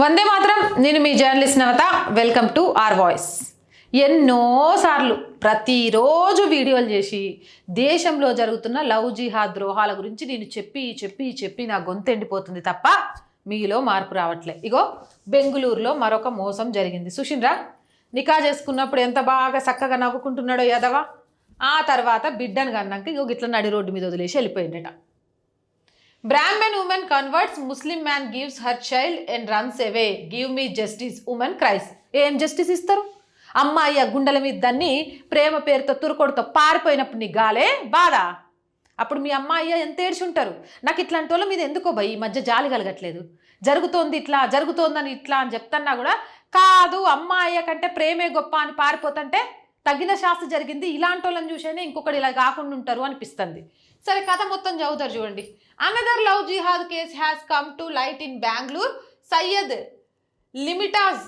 వందే మాత్రం నేను మీ journalist Navatha. Welcome to R voice. ఎన్నోసార్లు ప్రతిరోజు వీడియోలు చేసి దేశంలో జరుగుతున్న లవ్ జిహాద్ ద్రోహాల గురించి నేను చెప్పి చెప్పి చెప్పి నా గొంతు ఎండిపోతుంది తప్ప మీలో మార్పు రావట్లే. ఇగో బెంగుళూరులో మరొక మోసం జరిగింది. సుషిన్రా నికా చేసుకున్నప్పుడు ఎంత బాగా చక్కగా నవ్వుకుంటున్నాడో యదవా? ఆ తర్వాత బిడ్డను కన్నాక ఇగో గిట్ల నడి రోడ్డు మీద వదిలేసి వెళ్ళిపోయిండట. Brahmin women converts Muslim man gives her child and runs away. Give me justice women cries. ఏం జస్టిస్ ఇస్తారు? అమ్మాయి ఆ గుండెల మీద దాన్ని ప్రేమ పేరుతో తురుకొడుతో పారిపోయినప్పుడు నీ గాలే బాధ. అప్పుడు మీ అమ్మాయి ఎంత ఏడ్చి ఉంటారు నాకు ఇట్లాంటి వాళ్ళ మీద ఎందుకో భయ్? ఈ మధ్య జాలి కలగట్లేదు. జరుగుతోంది ఇట్లా జరుగుతోందని ఇట్లా అని చెప్తున్నా కూడా కాదు అమ్మాయి కంటే ప్రేమే గొప్ప అని పారిపోతుంటే తగిన శాస్త్ర జరిగింది. ఇలాంటి వాళ్ళని చూసేనే ఇంకొకటి ఇలా కాకుండా ఉంటారు అనిపిస్తుంది. సరే కథ మొత్తం చదువుతారు చూడండి. Another love jihad case has come to light in Bengaluru Syed లిమిటాజ్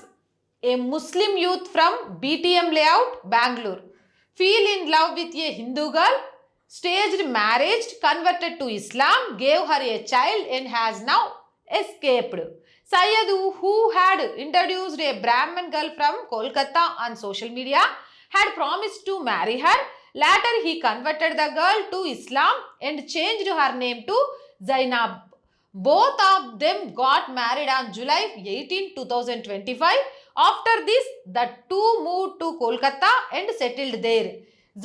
a Muslim youth from BTM layout Bengaluru feel in love with a Hindu girl staged marriage, converted to Islam, gave her a child and has now escaped. Syed, who had introduced a Brahmin girl from Kolkata on social media, had promised to marry her. Later, he converted the girl to Islam and changed her name to Zainab. Both of them got married on July 18, 2025. After this, the two moved to Kolkata and settled there.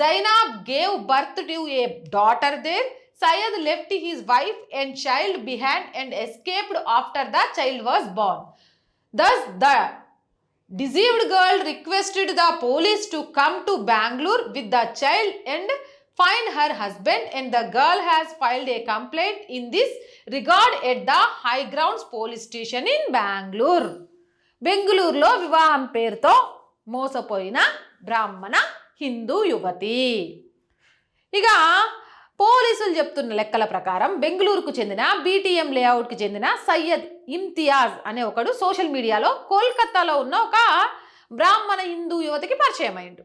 Zainab gave birth to a daughter there. Syed left his wife and child behind and escaped after the child was born. Thus, the deceived girl requested the police to come to Bangalore with the child and find her husband, and the girl has filed a complaint in this regard at the High Grounds police station in Bangalore. బెంగుళూరులో వివాహం పేరుతో మోసపోయిన బ్రాహ్మణ హిందూ యువతి. ఇక పోలీసులు చెప్తున్న లెక్కల ప్రకారం బెంగళూరుకు చెందిన బీటీఎం లేఅవుట్కి చెందిన సయ్యద్ ఇమ్తియాజ్ అనే ఒకడు సోషల్ మీడియాలో కోల్కతాలో ఉన్న ఒక బ్రాహ్మణ హిందూ యువతికి పరిచయం అయిండు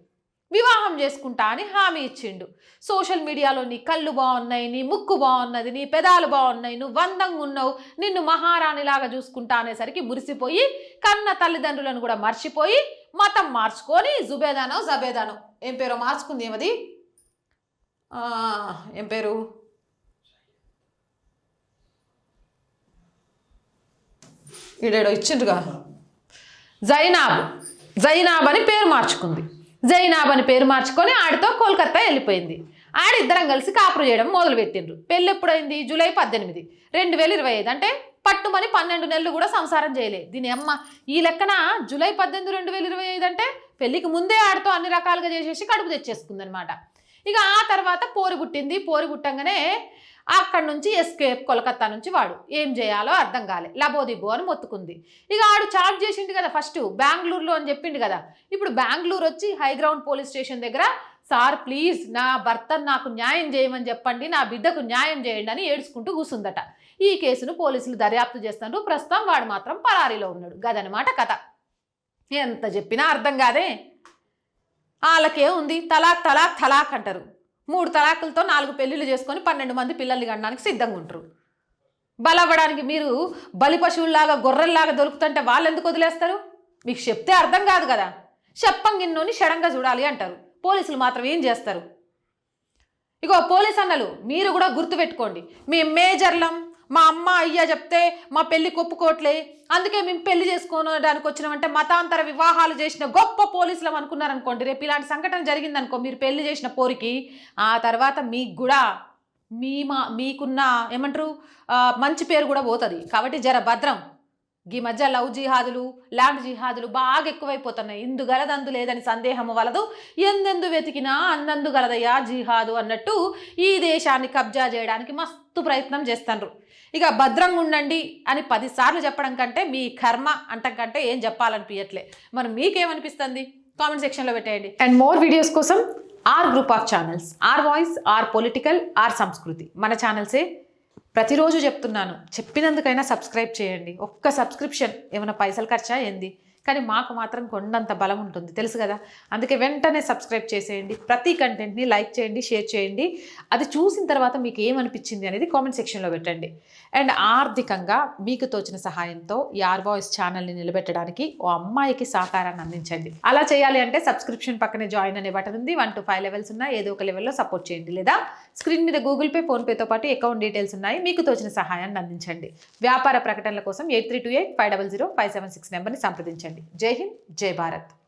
వివాహం చేసుకుంటా అని హామీ ఇచ్చిండు. సోషల్ మీడియాలో నీ కళ్ళు బాగున్నాయి నీ ముక్కు బాగున్నది నీ పెదాలు బాగున్నాయి నువ్వు వందంగా ఉన్నావు నిన్ను మహారాణిలాగా చూసుకుంటా అనేసరికి మురిసిపోయి కన్న తల్లిదండ్రులను కూడా మర్చిపోయి మతం మార్చుకొని జుబేదానో జబేదానో. ఏం పేరో మార్చుకుంది ఏమది? ఏం పేరు? ఈడేడో ఇచ్చిండ్రుగా. జైనాబ్. జైనాబ్ అని పేరు మార్చుకుంది. జైనాబ్ అని పేరు మార్చుకొని ఆడితో కోల్కత్తా వెళ్ళిపోయింది. ఆడిద్దరం కలిసి కాపురు చేయడం మొదలుపెట్టిండ్రు. పెళ్ళి ఎప్పుడైంది? జూలై పద్దెనిమిది. రెండు వేల ఇరవై ఐదు. అంటే పట్టుమని పన్నెండు నెలలు కూడా సంసారం చేయలే. దీని అమ్మ ఈ లెక్కన జూలై పద్దెనిమిది రెండు వేల ఇరవై ఐదు అంటే పెళ్ళికి ముందే ఆడితో అన్ని రకాలుగా చేసేసి కడుపు తెచ్చేసుకుంది అనమాట ఇక ఆ తర్వాత పోరు పుట్టింది. పోరు పుట్టంగానే అక్కడి నుంచి ఎస్కేప్ కోలకత్తా నుంచి వాడు. ఏం చేయాలో అర్థం కాలే. లబోదిబో అని మొత్తుకుంది. ఇక ఆడు చార్జ్ చేసిండు కదా ఫస్ట్ బెంగళూరులో అని చెప్పిండు కదా. ఇప్పుడు బెంగళూరు వచ్చి హైగ్రౌండ్ పోలీస్ స్టేషన్ దగ్గర సార్ ప్లీజ్ నా భర్త నాకు న్యాయం చేయమని చెప్పండి నా బిడ్డకు న్యాయం చేయండి అని ఏడ్చుకుంటూ కూసుందట. ఈ కేసును పోలీసులు దర్యాప్తు చేస్తున్నారు ప్రస్తుతం వాడు మాత్రం పరారీలో ఉన్నాడు. గదనమాట కథ. ఎంత చెప్పినా అర్థం కాదే. వాళ్ళకే ఉంది. తలాక్ తలాక్ తలాక్ అంటారు. మూడు తలాకులతో నాలుగు పెళ్ళిళ్ళు చేసుకొని పన్నెండు మంది పిల్లల్ని కనడానికి సిద్ధంగా ఉంటారు. బలవ్వడానికి మీరు బలి పశువుల్లాగా గొర్రెల్లాగా దొరుకుతుంటే వాళ్ళు ఎందుకు వదిలేస్తారు? మీకు చెప్తే అర్థం కాదు కదా. చెప్పంగిన్నోని షడంగా చూడాలి అంటారు. పోలీసులు మాత్రం ఏం చేస్తారు? ఇగో పోలీస్ అన్నలు మీరు కూడా గుర్తుపెట్టుకోండి. మేము మేజర్లం మా అమ్మ అయ్య చెప్తే మా పెళ్ళి కొప్పుకోవట్లే అందుకే మేము పెళ్ళి చేసుకోవడానికి వచ్చినామంటే మతాంతర వివాహాలు చేసిన గొప్ప పోలీసులం అనుకున్నారనుకోండి. రేపు ఇలాంటి సంఘటన జరిగిందనుకో మీరు పెళ్ళి చేసిన పోరికి ఆ తర్వాత మీకు కూడా మీ మా మీకున్న ఏమంటారు? మంచి పేరు కూడా పోతుంది. కాబట్టి జర భద్రం. ఈ మధ్య లవ్ జిహాదులు ల్యాండ్ జిహాదులు బాగా ఎక్కువైపోతున్నాయి. ఇందు గలదందు లేదని సందేహము వలదు. ఎందెందు వెతికినా అందందు గలదయ్యా జిహాదు అన్నట్టు ఈ దేశాన్ని కబ్జా చేయడానికి మస్తు ప్రయత్నం చేస్తున్నారు ఇక భద్రంగా ఉండండి అని పదిసార్లు చెప్పడం కంటే మీ కర్మ అంటం కంటే ఏం చెప్పాలనిపించట్లే మరి మీకేమనిపిస్తుంది? కామెంట్ సెక్షన్లో పెట్టేయండి. అండ్ మోర్ వీడియోస్ కోసం R group of channels R voice R political R Sanskriti మన ఛానల్సే ప్రతిరోజు చెప్తున్నాను. చెప్పినందుకైనా సబ్స్క్రైబ్ చేయండి. ఒక్క సబ్స్క్రిప్షన్ ఏమైనా పైసలు ఖర్చా? ఏంది? కానీ మాకు మాత్రం కొండంత బలం ఉంటుంది. తెలుసు కదా? అందుకే వెంటనే సబ్స్క్రైబ్ చేసేయండి. ప్రతి కంటెంట్ని లైక్ చేయండి షేర్ చేయండి. అది చూసిన తర్వాత మీకు ఏమనిపించింది అనేది కామెంట్ సెక్షన్లో పెట్టండి. అండ్ ఆర్థికంగా మీకు తోచిన సహాయంతో యార్ వాయిస్ ఛానల్ని నిలబెట్టడానికి ఓ అమ్మాయికి సహకారాన్ని అందించండి. అలా చేయాలి అంటే సబ్స్క్రిప్షన్ పక్కనే జాయిన్ అనే బటన్ ఉంది. వన్ టు ఫైవ్ లెవెల్స్ ఉన్నాయి ఏదో ఒక లెవెల్లో సపోర్ట్ చేయండి. లేదా స్క్రీన్ మీద గూగుల్ పే ఫోన్పేతో పాటు అకౌంట్ డీటెయిల్స్ ఉన్నాయి. మీకు తోచిన సహాయాన్ని అందించండి. వ్యాపార ప్రకటనల కోసం eight three two eight five double zero five seven six నెంబర్ని సంప్రదించండి. జై హింద్ జై భారత్.